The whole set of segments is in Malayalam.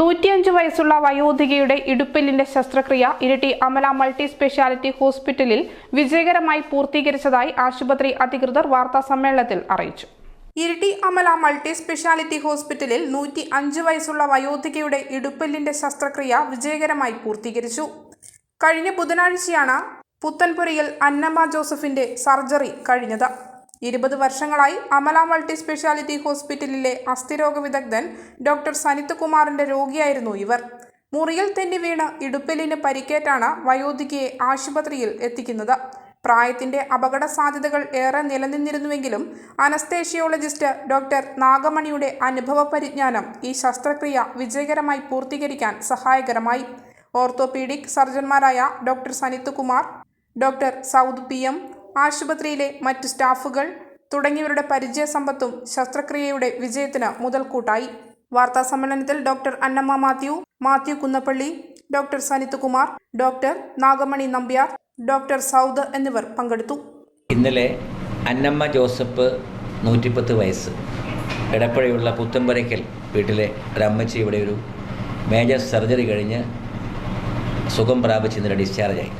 നൂറ്റിയഞ്ച് വയസ്സുള്ള വയോധികയുടെ ഇടുപ്പെല്ലിന്റെ ശസ്ത്രക്രിയ ഇരട്ടി അമല മൾട്ടി സ്പെഷ്യാലിറ്റി ഹോസ്പിറ്റലിൽ വിജയകരമായി പൂർത്തീകരിച്ചതായി ആശുപത്രി അധികൃതർ വാർത്താ സമ്മേളനത്തിൽ അറിയിച്ചു. ഇരിട്ടി അമല മൾട്ടി സ്പെഷ്യാലിറ്റി ഹോസ്പിറ്റലിൽ നൂറ്റി അഞ്ച് വയസ്സുള്ള വയോധികയുടെ ഇടുപ്പെല്ലിന്റെ ശസ്ത്രക്രിയ വിജയകരമായി പൂർത്തീകരിച്ചു. കഴിഞ്ഞ ബുധനാഴ്ചയാണ് പുത്തൻപുരയിൽ അന്നമ്മ ജോസഫിന്റെ സർജറി കഴിഞ്ഞത്. ഇരുപത് വർഷങ്ങളായി അമല മൾട്ടി സ്പെഷ്യാലിറ്റി ഹോസ്പിറ്റലിലെ അസ്ഥിരോഗ വിദഗ്ധൻ ഡോക്ടർ സനിത് കുമാറിന്റെ രോഗിയായിരുന്നു ഇവർ. മുറിയിൽ തെന്നി വീണ് ഇടുപ്പലിന് പരിക്കേറ്റാണ് വയോധികയെ ആശുപത്രിയിൽ എത്തിക്കുന്നത്. പ്രായത്തിന്റെ അപകട സാധ്യതകൾ ഏറെ നിലനിന്നിരുന്നുവെങ്കിലും അനസ്തേഷ്യോളജിസ്റ്റ് ഡോക്ടർ നാഗമണിയുടെ അനുഭവ പരിജ്ഞാനം ഈ ശസ്ത്രക്രിയ വിജയകരമായി പൂർത്തീകരിക്കാൻ സഹായകരമായി. Orthopaedic സർജന്മാരായ doctor Sanith Kumar doctor Saud P M ആശുപത്രിയിലെ മറ്റ് സ്റ്റാഫുകൾ തുടങ്ങിയവരുടെ പരിചയ സമ്പത്തും ശസ്ത്രക്രിയയുടെ വിജയത്തിന് മുതൽക്കൂട്ടായി. വാർത്താ സമ്മേളനത്തിൽ doctor Annamma Mathew Mathew Kunnappally doctor Sanith Kumar doctor Nagamani Nambiar doctor Saud എന്നിവർ പങ്കെടുത്തു. ഇന്നലെ അന്നമ്മ ജോസഫ് നൂറ്റിപ്പത്ത് വയസ്സ്. ഇടപ്പഴയുള്ള പുത്തമ്പരയ്ക്കൽ വീട്ടിലെ ഒരമ്മച്ചി ഇവിടെ ഒരു മേജർ സർജറി കഴിഞ്ഞ് സുഖം പ്രാപിച്ച് ഇന്നലെ ഡിസ്ചാർജായി.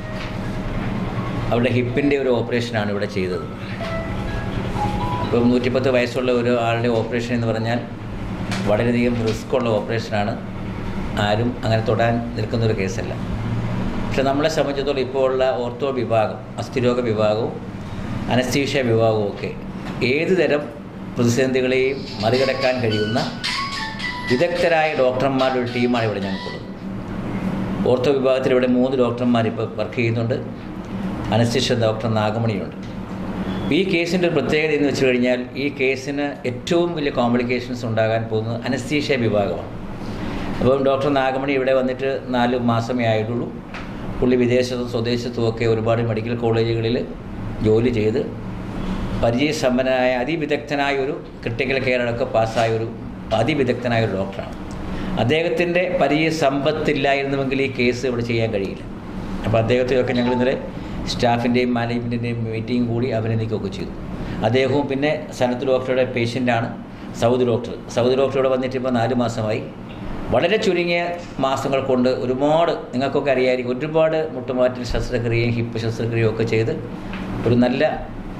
അവരുടെ ഹിപ്പിന്റെ ഒരു ഓപ്പറേഷനാണ് ഇവിടെ ചെയ്തത്. ഇപ്പം നൂറ്റിപ്പത്ത് വയസ്സുള്ള ഒരു ആളുടെ ഓപ്പറേഷൻ എന്ന് പറഞ്ഞാൽ വളരെയധികം റിസ്ക് ഉള്ള ഓപ്പറേഷനാണ്. ആരും അങ്ങനെ തൊടാൻ നിൽക്കുന്ന ഒരു കേസല്ല. പക്ഷെ നമ്മളെ സംബന്ധിച്ചിടത്തോളം ഇപ്പോൾ ഉള്ള ഓർത്തോ വിഭാഗം അസ്ഥിരോഗ വിഭാഗവും അനസ്തീഷ്യ വിഭാഗവും ഒക്കെ ഏത് തരം പ്രതിസന്ധികളെയും മറികടക്കാൻ കഴിയുന്ന വിദഗ്ധരായ ഡോക്ടർമാരുടെ ഒരു ടീമാണ് ഇവിടെ ഞങ്ങൾക്കുള്ളത്. ഓർത്തോ വിഭാഗത്തിൽ ഇവിടെ മൂന്ന് ഡോക്ടർമാർ ഇപ്പോൾ വർക്ക് ചെയ്യുന്നുണ്ട്. അനസ്തീഷ്യ ഡോക്ടർ നാഗമണിയുണ്ട്. ഈ കേസിന്റെ ഒരു പ്രത്യേകത എന്ന് വെച്ച് കഴിഞ്ഞാൽ ഈ കേസിന് ഏറ്റവും വലിയ കോംപ്ലിക്കേഷൻസ് ഉണ്ടാകാൻ പോകുന്നത് അനസ്തീഷ്യ വിഭാഗമാണ്. അപ്പം ഡോക്ടർ നാഗമണി ഇവിടെ വന്നിട്ട് നാല് മാസമേ ആയിട്ടുള്ളൂ. പുള്ളി വിദേശത്തും സ്വദേശത്തും ഒക്കെ ഒരുപാട് മെഡിക്കൽ കോളേജുകളിൽ ജോലി ചെയ്ത് പരിചയസമ്പന്നനായ അതിവിദഗ്ധനായ ഒരു ക്രിട്ടിക്കൽ കെയർ അടക്കം പാസ്സായ ഒരു അതിവിദഗ്ധനായ ഒരു ഡോക്ടറാണ്. അദ്ദേഹത്തിന്റെ പരിചയ സമ്പത്തില്ലായിരുന്നുവെങ്കിൽ ഈ കേസ് ഇവിടെ ചെയ്യാൻ കഴിയില്ല. അപ്പോൾ അദ്ദേഹത്തെയൊക്കെ ഞങ്ങൾ ഇന്നലെ സ്റ്റാഫിന്റെയും മാനേജ്മെന്റിന്റെയും മീറ്റിംഗ് കൂടി അഭിനന്ദിക്കുകയൊക്കെ ചെയ്തു. അദ്ദേഹവും പിന്നെ സനത്ത് ഡോക്ടറുടെ പേഷ്യന്റാണ് സൗദി ഡോക്ടർ. സൗദി ഡോക്ടർ ഇവിടെ വന്നിട്ട് ഇപ്പോൾ നാല് മാസമായി. വളരെ ചുരുങ്ങിയ മാസങ്ങൾ കൊണ്ട് ഒരുപാട് നിങ്ങൾക്കൊക്കെ അറിയായിരിക്കും ഒരുപാട് മുട്ടുമാറ്റൽ ശസ്ത്രക്രിയയും ഹിപ്പ് ശസ്ത്രക്രിയയും ഒക്കെ ചെയ്ത് ഒരു നല്ല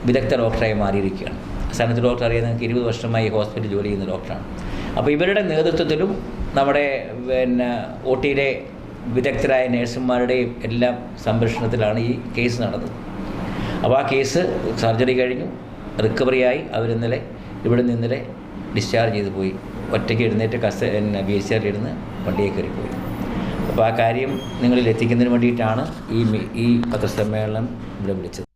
വിദഗ്ധ ഡോക്ടറായി മാറിയിരിക്കുകയാണ്. സനത്ത് ഡോക്ടർ നിങ്ങൾക്ക് ഇരുപത് വർഷമായി ഹോസ്പിറ്റലിൽ ജോലി ചെയ്യുന്ന ഡോക്ടറാണ്. അപ്പോൾ ഇവരുടെ നേതൃത്വത്തിലും നമ്മുടെ പിന്നെ ഒ വിദഗ്ധരായ നേഴ്സുമാരുടെയും എല്ലാം സംരക്ഷണത്തിലാണ് ഈ കേസ് നടന്നത്. അപ്പോൾ ആ കേസ് സർജറി കഴിഞ്ഞു റിക്കവറിയായി അവരിന്നലെ ഇവിടെ നിന്ന് ഡിസ്ചാർജ് ചെയ്ത് പോയി. ഒറ്റയ്ക്ക് എഴുന്നേറ്റ് കസ്റ്റ സിയിൽ ഇരുന്ന് വണ്ടിയെ കയറി പോയി അപ്പോൾ ആ കാര്യം നിങ്ങളിൽ എത്തിക്കുന്നതിന് വേണ്ടിയിട്ടാണ് ഈ ഈ പത്രസമ്മേളനം ഇവിടെ വിളിച്ചത്.